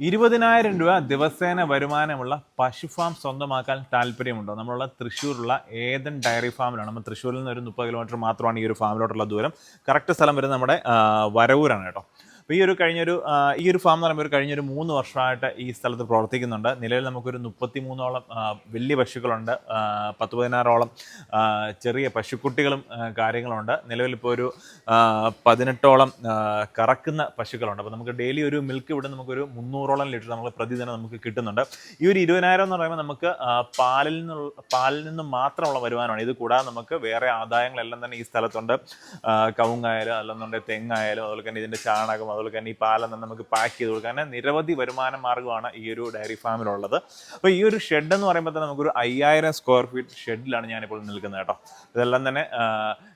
ഇരുപതിനായിരം രൂപ ദിവസേന വരുമാനമുള്ള പശു ഫാം സ്വന്തമാക്കാൻ താല്പര്യമുണ്ടോ? നമ്മളുള്ള തൃശ്ശൂരുള്ള ഏതൻ ഡയറി ഫാമിലാണ്. നമ്മൾ തൃശ്ശൂരിൽ നിന്ന് ഒരു മുപ്പത് കിലോമീറ്റർ മാത്രമാണ് ഈ ഒരു ഫാമിലോട്ടുള്ള ദൂരം. കറക്റ്റ് സ്ഥലം വരുന്നത് നമ്മുടെ വരവൂരാണ് കേട്ടോ. അപ്പോൾ ഈ ഒരു കഴിഞ്ഞൊരു ഈ ഒരു ഫാം എന്ന് പറയുമ്പോൾ ഒരു കഴിഞ്ഞൊരു മൂന്ന് വർഷമായിട്ട് ഈ സ്ഥലത്ത് പ്രവർത്തിക്കുന്നുണ്ട്. നിലവിൽ നമുക്കൊരു മുപ്പത്തി മൂന്നോളം വലിയ പശുക്കളുണ്ട്. പത്ത് പതിനാറോളം ചെറിയ പശുക്കുട്ടികളും കാര്യങ്ങളുണ്ട്. നിലവിൽ ഇപ്പോൾ ഒരു പതിനെട്ടോളം കറക്കുന്ന പശുക്കളുണ്ട്. അപ്പോൾ നമുക്ക് ഡെയിലി ഒരു മിൽക്ക് ഇവിടെ നമുക്കൊരു മുന്നൂറോളം ലിറ്റർ നമ്മൾ പ്രതിദിനം നമുക്ക് കിട്ടുന്നുണ്ട്. ഈ ഒരു ഇരുപതിനായിരം എന്ന് പറയുമ്പോൾ നമുക്ക് പാലിൽ നിന്നുള്ള പാലിൽ നിന്ന് മാത്രമുള്ള വരുമാനമാണ്. ഇത് കൂടാതെ നമുക്ക് വേറെ ആദായങ്ങളെല്ലാം തന്നെ ഈ സ്ഥലത്തുണ്ട്. കവുങ്ങായാലും അല്ലെന്നുണ്ടെങ്കിൽ തെങ്ങായാലും അതുപോലെ തന്നെ ഇതിന്റെ ചാണകം അതുപോലെ തന്നെ ഈ പാലെന്ന് നമുക്ക് പാക്ക് ചെയ്ത് കൊടുക്കാൻ. നിരവധി വരുമാന മാർഗമാണ് ഈ ഒരു ഡയറി ഫാമിലുള്ളത് അപ്പോൾ ഈ ഒരു ഷെഡ് എന്ന് പറയുമ്പോൾ തന്നെ നമുക്കൊരു അയ്യായിരം സ്ക്വയർ ഫീറ്റ് ഷെഡിലാണ് ഞാനിപ്പോൾ നിൽക്കുന്നത് കേട്ടോ. ഇതെല്ലാം തന്നെ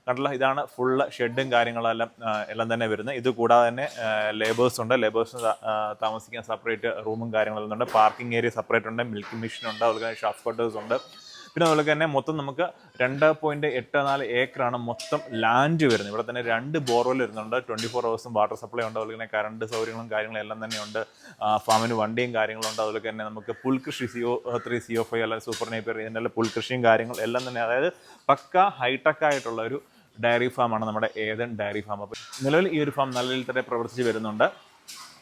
കണ്ടല്ലോ ഇതാണ് ഫുള്ള് ഷെഡും കാര്യങ്ങളെല്ലാം എല്ലാം തന്നെ വരുന്നത്. ഇത് കൂടാതെ തന്നെ ലേബേഴ്സ് ഉണ്ട്. ലേബേഴ്സിന് താമസിക്കാൻ സെപ്പറേറ്റ് റൂമും കാര്യങ്ങളെല്ലാം ഉണ്ട്. പാർക്കിംഗ് ഏരിയ സെപ്പറേറ്റ് ഉണ്ട്. മിൽക്ക് മെഷീൻ ഉണ്ട്. അതുപോലെ തന്നെ ഷാഫ് ഉണ്ട്. പിന്നെ അതുപോലെ തന്നെ മൊത്തം നമുക്ക് രണ്ട് പോയിന്റ് എട്ട് നാല് ഏക്കറാണ് മൊത്തം ലാൻഡ് വരുന്നത്. ഇവിടെ തന്നെ രണ്ട് ബോർവെൽ വരുന്നുണ്ട്. ട്വന്റി ഫോർ ഹവേഴ്സും വാട്ടർ സപ്ലൈ ഉണ്ട്. അതുപോലെ തന്നെ കറണ്ട് സൗകര്യങ്ങളും കാര്യങ്ങളും എല്ലാം തന്നെയുണ്ട്. ഫാമിന് വണ്ടിയും കാര്യങ്ങളും ഉണ്ട്. അതുപോലെ തന്നെ നമുക്ക് പുൽകൃഷി സിഒ ത്രീ സിഒ ഫൈവ് അല്ലെങ്കിൽ സൂപ്പർ നൈപ്പർ ഇതിന്റെ പുൽകൃഷിയും കാര്യങ്ങളും എല്ലാം തന്നെ അതായത് പക്ക ഹൈടെക് ആയിട്ടുള്ള ഒരു ഡയറി ഫാമാണ് നമ്മുടെ ഏതൻ ഡയറി ഫാം അപ്പോൾ നിലവിൽ ഈ ഒരു ഫാം നല്ല രീതിയിൽ തന്നെ പ്രവർത്തിച്ച് വരുന്നുണ്ട്.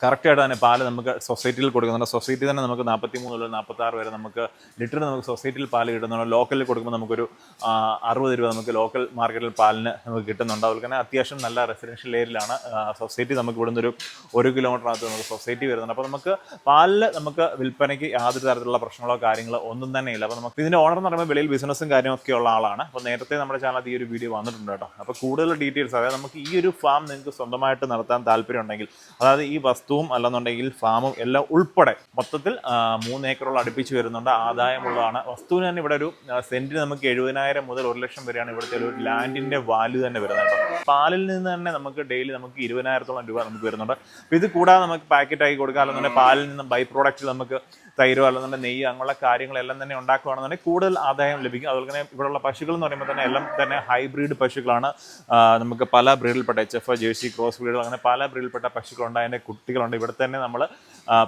കറക്റ്റായിട്ട് തന്നെ പാൽ നമുക്ക് സൊസൈറ്റിയിൽ കൊടുക്കുന്നുണ്ട്. സൊസൈറ്റി തന്നെ നമുക്ക് നാൽപ്പത്തി മൂന്ന് മുതൽ നാൽപ്പത്തി ആറ് വരെ നമുക്ക് ലിറ്ററിന് നമുക്ക് സൊസൈറ്റിയിൽ പാൽ കിട്ടുന്നുണ്ട്. ലോക്കലിൽ കൊടുക്കുമ്പോൾ നമുക്കൊരു അറുപത് രൂപ നമുക്ക് ലോക്കൽ മാർക്കറ്റിൽ പാലിന് നമുക്ക് കിട്ടുന്നുണ്ട്. അതുപോലെ തന്നെ അത്യാവശ്യം നല്ല റെസിഡൻഷ്യൽ ഏരിയയിലാണ് സൊസൈറ്റി നമുക്ക് ഇവിടുന്ന് ഒരു ഒരു കിലോമീറ്ററിനകത്ത് നമുക്ക് സൊസൈറ്റി വരുന്നുണ്ട്. അപ്പോൾ നമുക്ക് പാലിൽ നമുക്ക് വിൽപ്പനയ്ക്ക് യാതൊരു തരത്തിലുള്ള പ്രശ്നങ്ങളോ കാര്യങ്ങളോ ഒന്നും തന്നെ ഇല്ല. അപ്പോൾ നമുക്ക് ഇതിന്റെ ഓണർ എന്ന് പറയുമ്പോൾ വെളിയിൽ ബിസിനസ്സും കാര്യമൊക്കെ ഉള്ള ആളാണ്. അപ്പോൾ നേരത്തെ നമ്മുടെ ചാനൽ ഈ ഒരു വീഡിയോ വന്നിട്ടുണ്ട് കേട്ടോ. അപ്പോൾ കൂടുതൽ ഡീറ്റെയിൽസ് അതായത് നമുക്ക് ഈ ഒരു ഫാം നിങ്ങൾക്ക് സ്വന്തമായിട്ട് നടത്താൻ താല്പര്യം ഉണ്ടെങ്കിൽ അതായത് ഈ വസ്തുവും അല്ലെന്നുണ്ടെങ്കിൽ ഫാമും എല്ലാം ഉൾപ്പെടെ മൊത്തത്തിൽ മൂന്ന് ഏക്കറോളം അടുപ്പിച്ച് വരുന്നുണ്ട്. ആദായമുള്ളതാണ്. വസ്തുവിന് തന്നെ ഇവിടെ ഒരു സെന്റിന് നമുക്ക് എഴുപതിനായിരം മുതൽ ഒരു ലക്ഷം വരെയാണ് ഇവിടുത്തെ ഒരു ലാൻഡിന്റെ വാല്യൂ തന്നെ വരുന്നത് കേട്ടോ. പാലിൽ നിന്ന് തന്നെ നമുക്ക് ഡെയിലി നമുക്ക് ഇരുപതിനായിരത്തോളം രൂപ നമുക്ക് വരുന്നുണ്ട്. ഇത് കൂടാതെ നമുക്ക് പാക്കറ്റായി കൊടുക്കുക അല്ലെന്നുണ്ടെങ്കിൽ പാലിൽ നിന്ന് ബൈ പ്രോഡക്റ്റ് നമുക്ക് തൈരോ അല്ലെന്നുണ്ടെങ്കിൽ നെയ്യ് അങ്ങനെയുള്ള കാര്യങ്ങളെല്ലാം തന്നെ ഉണ്ടാക്കുകയാണെന്നുണ്ടെങ്കിൽ കൂടുതൽ ആദായം ലഭിക്കും. അതുപോലെ തന്നെ ഇവിടെയുള്ള പശുക്കൾ എന്ന് പറയുമ്പോൾ തന്നെ എല്ലാം തന്നെ ഹൈബ്രിഡ് പശുക്കളാണ്. നമുക്ക് പല ബ്രീഡിൽപ്പെട്ട എച്ച് എഫ് ജേഴ്സി ക്രോസ് ബ്രീഡുകൾ അങ്ങനെ പല ബ്രീഡിൽപ്പെട്ട പശുക്കളുണ്ട്. അതിന്റെ കുട്ടികളുണ്ട്. ഇവിടെ തന്നെ നമ്മൾ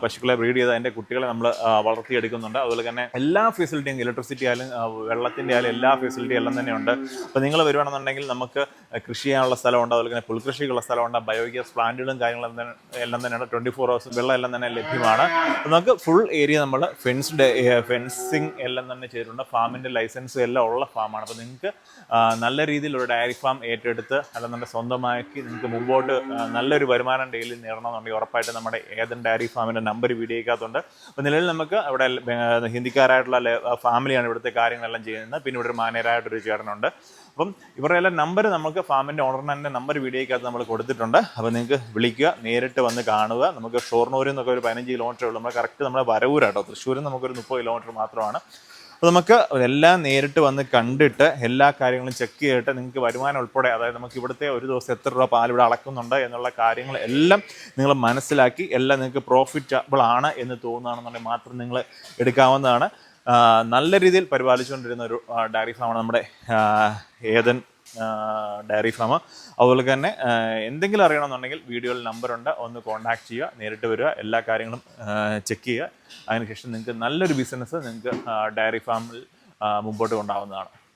പശുക്കളെ ബ്രീഡ് ചെയ്ത് അതിന്റെ കുട്ടികളെ നമ്മൾ വളർത്തിയെടുക്കുന്നുണ്ട്. അതുപോലെ തന്നെ എല്ലാ ഫെസിലിറ്റിയും ഇലക്ട്രിസിറ്റി ആയാലും വെള്ളത്തിന്റെ ആയാലും എല്ലാ ഫെസിലിറ്റി എല്ലാം തന്നെ ഉണ്ട്. അപ്പോൾ നിങ്ങൾ വരുവാണെന്നുണ്ടെങ്കിൽ നമുക്ക് കൃഷി ചെയ്യാനുള്ള സ്ഥലമുണ്ട്. അതുപോലെ തന്നെ പുൽകൃഷിക്കുള്ള സ്ഥലമുണ്ട്. ബയോഗ്യാസ് പ്ലാന്റുകളും കാര്യങ്ങളും എല്ലാം തന്നെയാണ്. ട്വന്റി ഫോർ ഹവേഴ്സ് വെള്ളം എല്ലാം തന്നെ ലഭ്യമാണ്. നമുക്ക് ഫുൾ ഏരിയ നമ്മൾ ഫെൻസ്ഡ് ഫെൻസിങ് എല്ലാം തന്നെ ചെയ്തിട്ടുണ്ട്. ഫാമിന്റെ ലൈസൻസ് എല്ലാം ഉള്ള ഫാമാണ്. അപ്പോൾ നിങ്ങൾക്ക് നല്ല രീതിയിൽ ഒരു ഡയറി ഫാം ഏറ്റെടുത്ത് അല്ലെന്നുണ്ടെങ്കിൽ സ്വന്തമാക്കി നിങ്ങൾക്ക് മുമ്പോട്ട് നല്ലൊരു വരുമാനം ഡെയിലി നേടണമെന്നുണ്ടെങ്കിൽ ഉറപ്പായിട്ട് നമ്മുടെ ഏതൻ ഡയറി ഫാമിന്റെ നമ്പർ വീഡിയോക്കകത്തുണ്ട് അപ്പോൾ നിലവിൽ നമുക്ക് അവിടെ ഹിന്ദിക്കാരായിട്ടുള്ള ഫാമിലിയാണ് ഇവിടുത്തെ കാര്യങ്ങളെല്ലാം ചെയ്യുന്നത്. പിന്നെ ഇവിടെ ഒരു മാനേജറായിട്ടൊരു ചേട്ടനുണ്ട്. അപ്പം ഇവരുടെ എല്ലാം നമ്പർ നമുക്ക് ഫാമിന്റെ തന്നെ നമ്പർ വീഡിയോക്കകത്ത് നമ്മൾ കൊടുത്തിട്ടുണ്ട്. അപ്പോൾ നിങ്ങൾക്ക് വിളിക്കുക നേരിട്ട് വന്ന് കാണുക. നമുക്ക് ഷോർണൂരിൽ നിന്നൊക്കെ ഒരു പതിനഞ്ച് കിലോമീറ്റർ ഉള്ളൂ. നമ്മൾ കറക്റ്റ് നമ്മുടെ വരവൂരാട്ടോ. തൃശ്ശൂരിൽ നമുക്കൊരു മുപ്പത് കിലോമീറ്റർ മാത്രമാണ്. അപ്പോൾ നമുക്ക് എല്ലാം നേരിട്ട് വന്ന് കണ്ടിട്ട് എല്ലാ കാര്യങ്ങളും ചെക്ക് ചെയ്തിട്ട് നിങ്ങൾക്ക് വരുമാനം ഉൾപ്പെടെ അതായത് നമുക്ക് ഇവിടുത്തെ ഒരു ദിവസം എത്ര രൂപ പാൽ ഇവിടെ അളക്കുന്നുണ്ട് എന്നുള്ള കാര്യങ്ങൾ എല്ലാം നിങ്ങൾ മനസ്സിലാക്കി എല്ലാം നിങ്ങൾക്ക് പ്രോഫിറ്റബിൾ ആണ് എന്ന് തോന്നുകയാണെന്നുണ്ടെങ്കിൽ മാത്രം നിങ്ങൾ എടുക്കാവുന്നതാണ്. നല്ല രീതിയിൽ പരിപാലിച്ചുകൊണ്ടിരുന്ന ഒരു ഡയറി ഫാമാണ് നമ്മുടെ ഏതൻ ഡയറി ഫാം അതുപോലെ തന്നെ എന്തെങ്കിലും അറിയണമെന്നുണ്ടെങ്കിൽ വീഡിയോയിൽ നമ്പറുണ്ട്. ഒന്ന് കോൺടാക്ട് ചെയ്യുക നേരിട്ട് വരിക എല്ലാ കാര്യങ്ങളും ചെക്ക് ചെയ്യുക. അതിനുശേഷം നിങ്ങൾക്ക് നല്ലൊരു ബിസിനസ് നിങ്ങൾക്ക് ഡയറി ഫാമിൽ മുമ്പോട്ട് കൊണ്ടാവുന്നതാണ്